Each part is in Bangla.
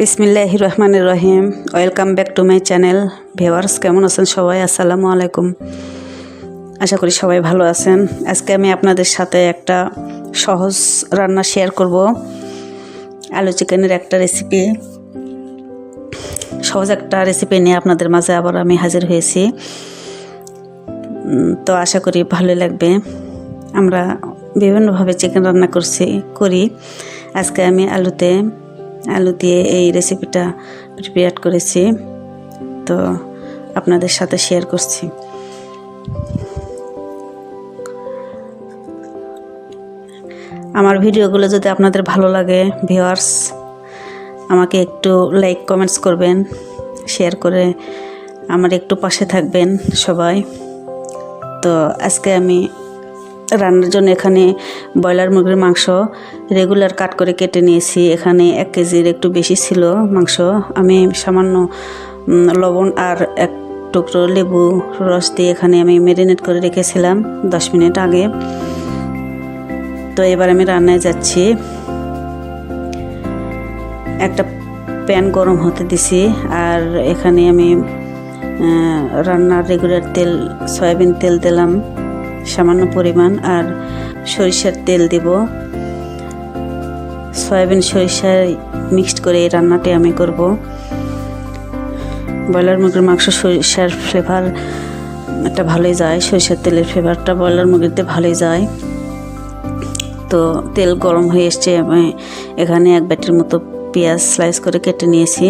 বিসমিল্লাহ রহমান রহিম। Welcome back to my channel. Viewers কেমন আছেন সবাই? আসসালামু আলাইকুম। আশা করি সবাই ভালো আছেন। আজকে আমি আপনাদের সাথে একটা সহজ রান্না শেয়ার করব। আলু চিকেনের একটা রেসিপি সহজ একটা রেসিপি নিয়ে আপনাদের মাঝে আবার আমি হাজির হয়েছি। তো আশা করি ভালো লাগবে। আমরা বিভিন্নভাবে চিকেন রান্না করছি, করি। আজকে আমি আলুতে আলু দিয়ে এই রেসিপিটা প্রিপেয়ার করেছি। তো আপনাদের সাথে শেয়ার করছি। আমার ভিডিওগুলো যদি আপনাদের ভালো লাগে ভিওয়ার্স আমাকে একটু লাইক কমেন্টস করবেন। শেয়ার করে আমার একটু পাশে থাকবেন সবাই। তো আজকে আমি রান্নার জন্য এখানে ব্রয়লার মুরগির মাংস রেগুলার কাট করে কেটে নিয়েছি। এখানে এক কেজির একটু বেশি ছিল মাংস। আমি সামান্য লবণ আর এক টুকরো লেবু রস দিয়ে এখানে আমি ম্যারিনেট করে রেখেছিলাম দশ মিনিট আগে। তো এবার আমি রান্নায় যাচ্ছি। একটা প্যান গরম হতে দিছি আর এখানে আমি রান্নার রেগুলার তেল, সয়াবিন তেল দিলাম। সামান্য পরিমাণ আর সরিষার তেল দেব। সয়াবিন সরিষার মিক্সড করে এই রান্নাটি আমি করব। ব্রয়লার মুরগির মাংস সরিষার ফ্লেভার একটা ভালোই যায়, সরিষার তেলের ফ্লেভারটা ব্রয়লার মুরগিতে ভালোই যায়। তো তেল গরম হয়ে এসছে, আমি এখানে এক ব্যাটির মতো পেঁয়াজ স্লাইস করে কেটে নিয়েছি।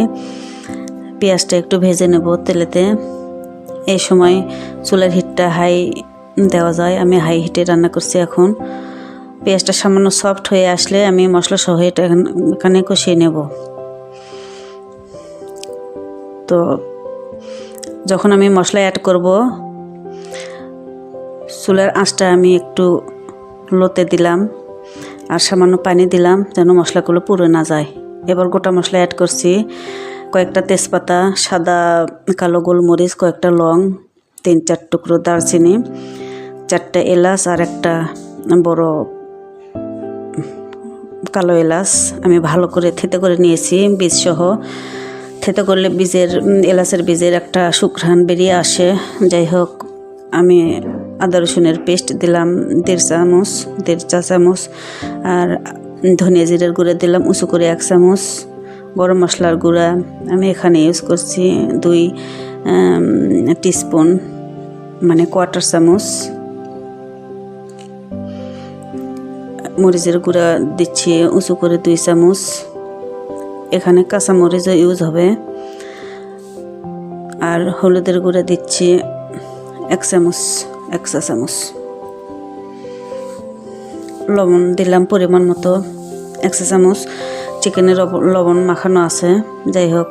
পেঁয়াজটা একটু ভেজে নেব তেলেতে। এই সময় চুলার হিটটা হাই দেওয়া যায়। আমি হাই হিটে রান্না করছি এখন। পেঁয়াজটা সামান্য সফট হয়ে আসলে আমি মশলা সহ এটা এখানে কষিয়ে নেব। তো যখন আমি মশলা অ্যাড করব, চুলার আঁচটা আমি একটু লোতে দিলাম আর সামান্য পানি দিলাম যেন মশলাগুলো পুড়ে না যায়। এবার গোটা মশলা অ্যাড করছি। কয়েকটা তেজপাতা, সাদা, কালো গোলমরিচ, কয়েকটা লং তিন চার টুকরো দারচিনি চারটা এলাচ আর একটা বড় কালো এলাচ আমি ভালো করে থেতে করে নিয়েছি বীজ সহ থেতে করলে বীজের, এলাচের বীজের একটা সুঘ্রাণ বেরিয়ে আসে। যাই হোক, আমি আদা রসুনের পেস্ট দিলাম, দেড় চামচ, দেড় চা চামচ, আর ধনিয়া জিরের গুঁড়া দিলাম, উঁচু করে এক চামচ, গরম মশলার গুঁড়া। আমি এখানে ইউজ করছি দুই টিস্পুন মানে কোয়ার্টার চামচ। মরিচের গুঁড়া দিচ্ছি, উঁচু করে দুই চামচ। এখানে কাঁচা মরিচও ইউজ হবে। আর হলুদের গুঁড়া দিচ্ছি এক চামচ, এক চা চামচ। লবণ দিলাম পরিমাণ মতো, এক চা চামচ। চিকেনের লবণ মাখানো আছে, যাই হোক,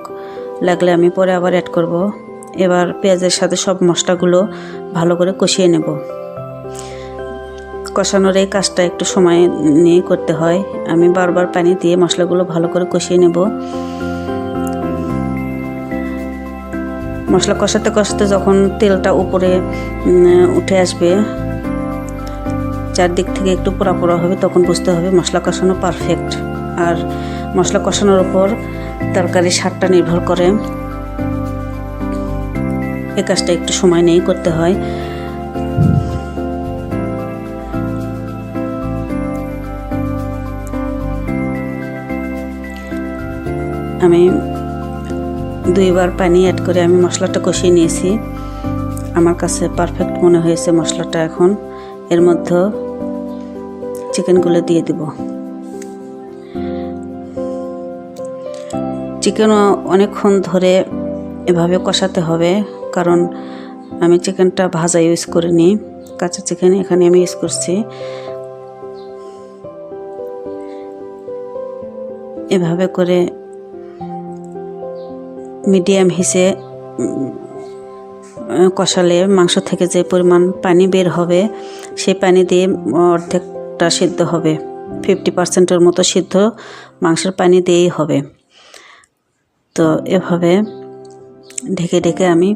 লাগলে আমি পরে আবার অ্যাড করব। এবার পেঁয়াজের সাথে সব মশলাগুলো ভালো করে কষিয়ে নেব। কষানোর এই কাজটা একটু সময় নিয়ে করতে হয়। আমি বারবার পানি দিয়ে মশলাগুলো ভালো করে কষিয়ে নেব। মশলা কষাতে কষাতে যখন তেলটা উপরে উঠে আসবে, চারদিক থেকে একটু পোড়া পোড়া হবে, তখন বুঝতে হবে মশলা কষানো পারফেক্ট আর মশলা কষানোর উপর তরকারির স্বাদটা নির্ভর করে। এ কাজটা একটু সময় নিয়েই করতে হয়। আমি দুইবার পানি অ্যাড করে আমি মশলাটা কষিয়ে নিয়েছি। আমার কাছে পারফেক্ট মনে হয়েছে মশলাটা এখন। এর মধ্যে চিকেনগুলো দিয়ে দিব। চিকেনও অনেকক্ষণ ধরে এভাবে কষাতে হবে, কারণ আমি চিকেনটা ভাজা ইউজ করিনি। কাঁচা চিকেন এখানে আমি ইউজ করছি। এভাবে করে মিডিয়াম হিসে কষালে মাংস থেকে যে পরিমাণ পানি বের হবে সেই পানি দিয়ে অর্ধেকটা সিদ্ধ হবে। ফিফটি পার্সেন্টের মতো সিদ্ধ মাংসের পানি দিয়েই হবে। তো এভাবে ঢেকে ঢেকে আমি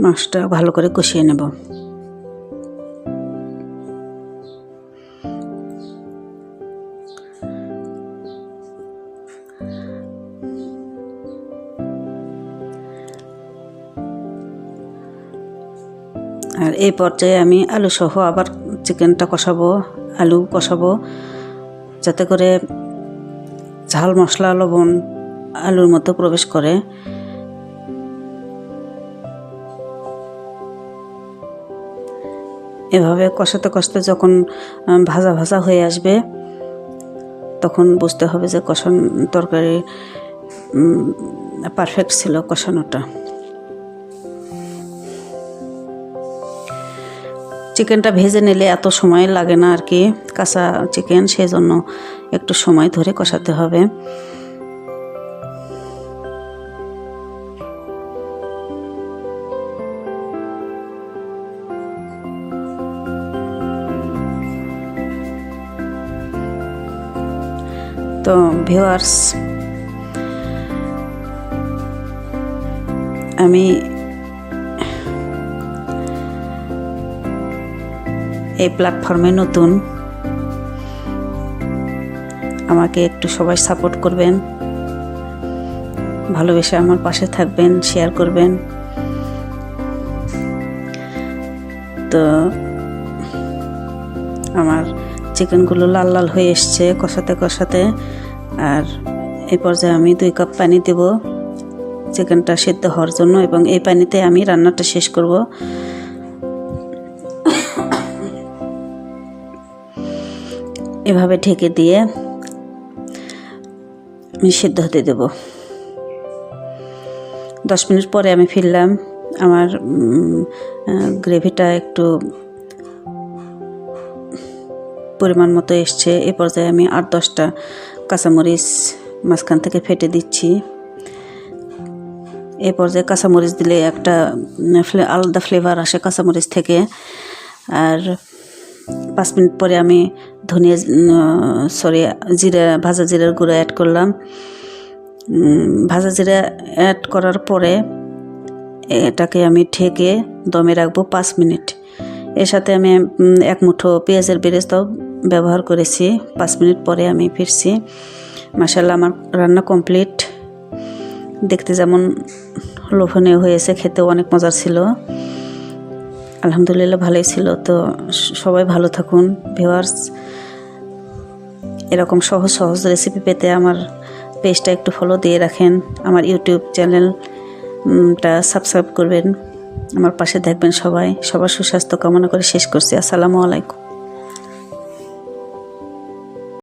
মাংসটা ভালো করে কষিয়ে নেব। আর এই পর্যায়ে আমি আলু সহ আবার চিকেনটা কষাবো, আলু কষাবো, যাতে করে ঝাল, মশলা, লবণ আলুর মধ্যে প্রবেশ করে। এভাবে কষাতে কষাতে যখন ভাজা ভাজা হয়ে আসবে, তখন বুঝতে হবে যে কষান তরকারি পারফেক্ট ছিল কষানোটা। চিকেনটা ভেজে নিলে এত সময় লাগে না আর কি, কাঁচা চিকেন সেই জন্য একটু সময় ধরে কষাতে হবে। তো ভিউয়ার্স, আমি এই প্ল্যাটফর্মে নতুন। আমাকে একটু সবাই সাপোর্ট করবেন। ভালোবেসে আমার পাশে থাকবেন শেয়ার করবেন। তো আমার চিকেনগুলো লাল লাল হয়ে এসছে কষাতে কষাতে। আর এই পর্যায়ে আমি দুই কাপ পানি দেব। চিকেনটা সেদ্ধ হওয়ার জন্য এবং এই পানিতে আমি রান্নাটা শেষ করব। এভাবে ঢেকে দিয়ে সিদ্ধ হতে দেব। দশ মিনিট পরে আমি ফিরলাম, আমার গ্রেভিটা একটু পরিমাণ মতো এসছে। এ পর্যায়ে আমি আট দশটা কাঁচামরিচ মাঝখান থেকে ফেটে দিচ্ছি। এ পর্যায়ে কাঁচামরিচ দিলে একটা আলাদা ফ্লেভার আসে কাঁচামরিচ থেকে। আর পাঁচ মিনিট পরে আমি ধনিয়া সরি জিরা, ভাজা জিরার গুঁড়ো অ্যাড করলাম। ভাজা জিরা অ্যাড করার পরে এটাকে আমি ঠেকে দমে রাখব পাঁচ মিনিট। এর সাথে আমি এক মুঠো পেঁয়াজের বেরেস্তাও ব্যবহার করেছি। পাঁচ মিনিট পরে আমি ফিরছি। মাসাল্লাহ আমার রান্না কমপ্লিট দেখতে যেমন লোভনীয় হয়েছে, খেতেও অনেক মজার ছিল। আলহামদুলিল্লাহ ভালোই ছিল। তো সবাই ভালো থাকুন ভিউয়ার্স এরকম সহজ সহজ রেসিপি পেতে আমার পেজটা একটু ফলো দিয়ে রাখেন। আমার ইউটিউব চ্যানেলটা সাবস্ক্রাইব করবেন। আমার পাশে দেখবেন সবাই। সবার সুস্বাস্থ্য কামনা করে শেষ করছি। আসসালামু আলাইকুম।